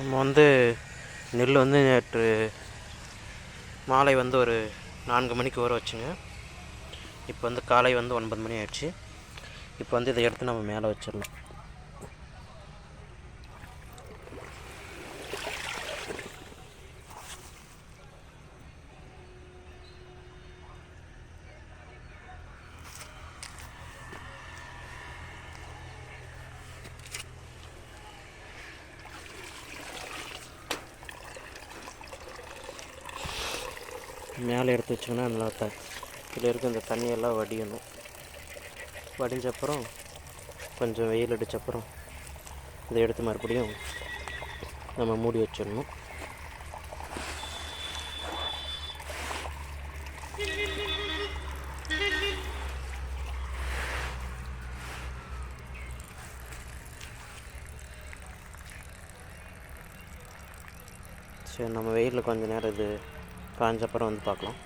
நம்ம வந்து நெல் வந்து நேற்று மாலை வந்து ஒரு நான்கு மணிக்கு ஊற வச்சுங்க. இப்போ வந்து காலை வந்து ஒன்பது மணி ஆயிடுச்சு. இப்போ வந்து இதை எடுத்து நம்ம மேலே வச்சிடலாம். மேலே எடுத்து வச்சிங்கன்னா நல்லா த இதில் இருக்க இந்த தண்ணியெல்லாம் வடியணும். வடிஞ்சப்புறம் கொஞ்சம் வெயில் அடிச்சப்புறம் இதை எடுத்து மறுபடியும் நம்ம மூடி வச்சிடணும். சரி நம்ம வெயிலில் கொஞ்சம் நேரம் இது காஞ்சப்புறம் வந்து பார்க்கலாம்.